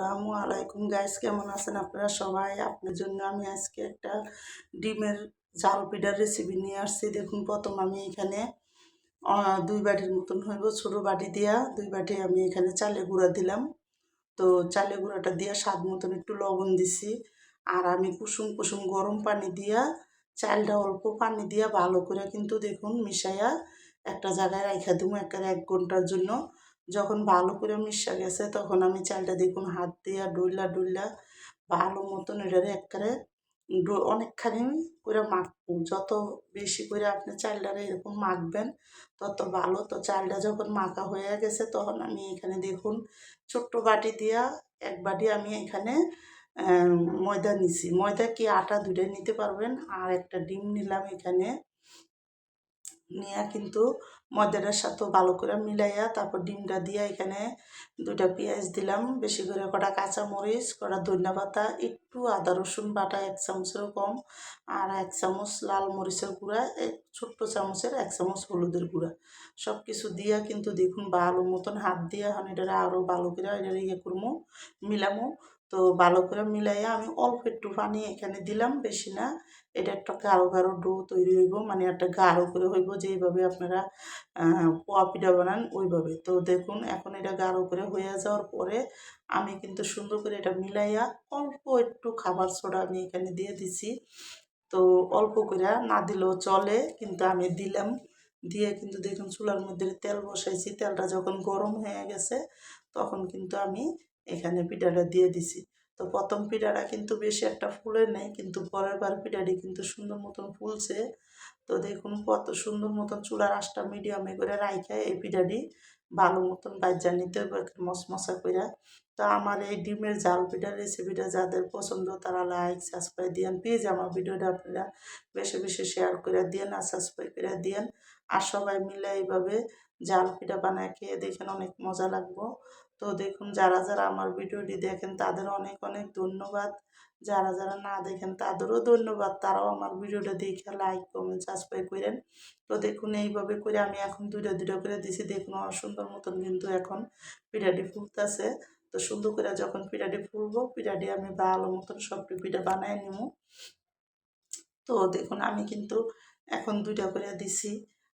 আসসালামু আলাইকুম গাইস কেমন আছেন আপনারা সবাই? আপনার জন্য আমি আজকে একটা ডিমের জাল পিঠার রেসিপি নিয়ে আসছি। দেখুন, প্রথম আমি এখানে দুই বাটির মতন হইব ছোট বাটি দিয়া, দুই বাটি আমি এখানে চালে গুঁড়া দিলাম। তো চালে গুঁড়াটা দিয়া স্বাদ মতন একটু লবণ দিছি। আর আমি কুসুম কুসুম গরম পানি দিয়া, চালটা অল্প পানি দিয়া ভালো করে কিন্তু দেখুন মিশাইয়া একটা জায়গায় রাইখা দিব একটা এক ঘণ্টার জন্য। যখন ভালো করে মিশা গেছে, তখন আমি চালটা দেখুন হাত দিয়া ডুইলা ডুইলা ভালো মতন এটারে একবারে অনেকখানি করে মাখবো। যত বেশি করে আপনি চালটারে এরকম মাখবেন, তত ভালো। তো চালটা যখন মাখা হয়ে গেছে, তখন আমি এখানে দেখুন ছোট্ট বাটি দিয়া এক বাটি আমি এখানে ময়দা নিছি। ময়দা কি আটা দুটাই নিতে পারবেন, আর একটা ডিম নিলাম এখানে। নিয়ে কিন্তু ময়দাটার সাথে ভালো করে মিলাইয়া তারপর ডিমটা দিয়ে এখানে দুইটা পেঁয়াজ দিলাম। বেশি করে কটা কাঁচামরিচ, কটা ধনিয়া পাতা, একটু আদা, রসুন বাটা, এক চামচেরও কম। আর এক চামচ লাল মরিচের গুঁড়া, এক ছোট্ট চামচের এক চামচ হলুদের গুঁড়া। সব কিছু দিয়া কিন্তু দেখুন ভালো মতন হাত দিয়ে, এখন এটা আরও ভালো করে এটা ইয়ে করব মিলামো। তো ভালো করে মিলাইয়া আমি অল্প একটু পানি এখানে দিলাম, বেশি না। এটা একটা গাঢ় গাঢ় ডো তৈরি হইব মানে একটা গাঢ় করে হইব, যেইভাবে আপনারা পোয়া পিঠা বানান ওইভাবে। তো দেখুন, এখন এটা গাঢ় করে হয়ে যাওয়ার পরে আমি কিন্তু সুন্দর করে এটা মিলাইয়া অল্প একটু খাবার সোডা আমি এখানে দিয়ে দিছি। তো অল্প করে না দিলেও চলে, কিন্তু আমি দিলাম। দিয়ে কিন্তু দেখুন চুলার মধ্যে তেল বসাইছি, তেলটা যখন গরম হয়ে গেছে, তখন কিন্তু আমি এখানে পিঠাটা দিয়ে দিছি। তো প্রথম পিঠাটা কিন্তু বেশি একটা ফুলে নেই কিন্তু পরের বার পিঠাটি কিন্তু সুন্দর মতন ফুলছে। তো দেখুন কত সুন্দর মতন চুলার আশটা মিডিয়ামে করে রাইখায় এই পিঠাটি। ভালো মতন বাজ্যা নিতে হবে মশমশা করে তো আমার এই ডিমের জাল পিঠার রেসিপিটা যাদের পছন্দ তারা লাইক সাবস্ক্রাইব দিয়েন। প্লিজ আমার ভিডিওটা আপনারা বেশি বেশি শেয়ার করে দিয়েন আর সাবস্ক্রাইব করে দিয়েন। আর সবাই মিলে এইভাবে জাল পিঠা বানায় খেয়ে দেখেন অনেক মজা লাগবো। তো দেখুন যারা যারা আমার ভিডিওটি দেখেন তাদের অনেক অনেক ধন্যবাদ। যারা যারা না দেখেন তাদেরও ধন্যবাদ। তারাও আমার ভিডিওটা দেখে লাইক কমেন্ট সাবস্ক্রাইব করেন। তো দেখুন এইভাবে করে আমি এখন দুটো দুটো করে দিছি। দেখুন আমার সুন্দর মতন কিন্তু এখন পিঠাটি ফুলতেছে। তো সুন্দর করে যখন পিঠাটি ফুলবো, পিঠাটি আমি ভালো মতন সবটি পিঠা বানাই নিব তো দেখুন, আমি কিন্তু এখন দুইটা করে দিছি।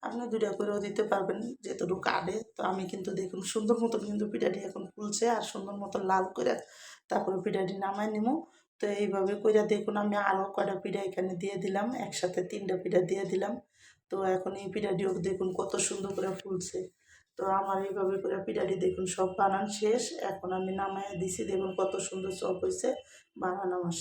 আপনি দুইটা করেও দিতে পারবেন যেহেতু কাটে তো আমি কিন্তু দেখুন, সুন্দর মতন কিন্তু পিঠাটি এখন ফুলছে আর সুন্দর মতন লাল করে তারপরে পিঠাটি নামাই নিব তো এইভাবে করে দেখুন, আমি আরও কটা পিঠা এখানে দিয়ে দিলাম, একসাথে তিনটা পিঠা দিয়ে দিলাম। তো এখন এই পিঠাটিও দেখুন কত সুন্দর করে ফুলছে। তো আমার এইভাবে করে পিঠাটি দেখুন, সব বানান শেষ। এখন আমি নামাই দিছি, দেখুন কত সুন্দর চপ হয়েছে বানানো আমার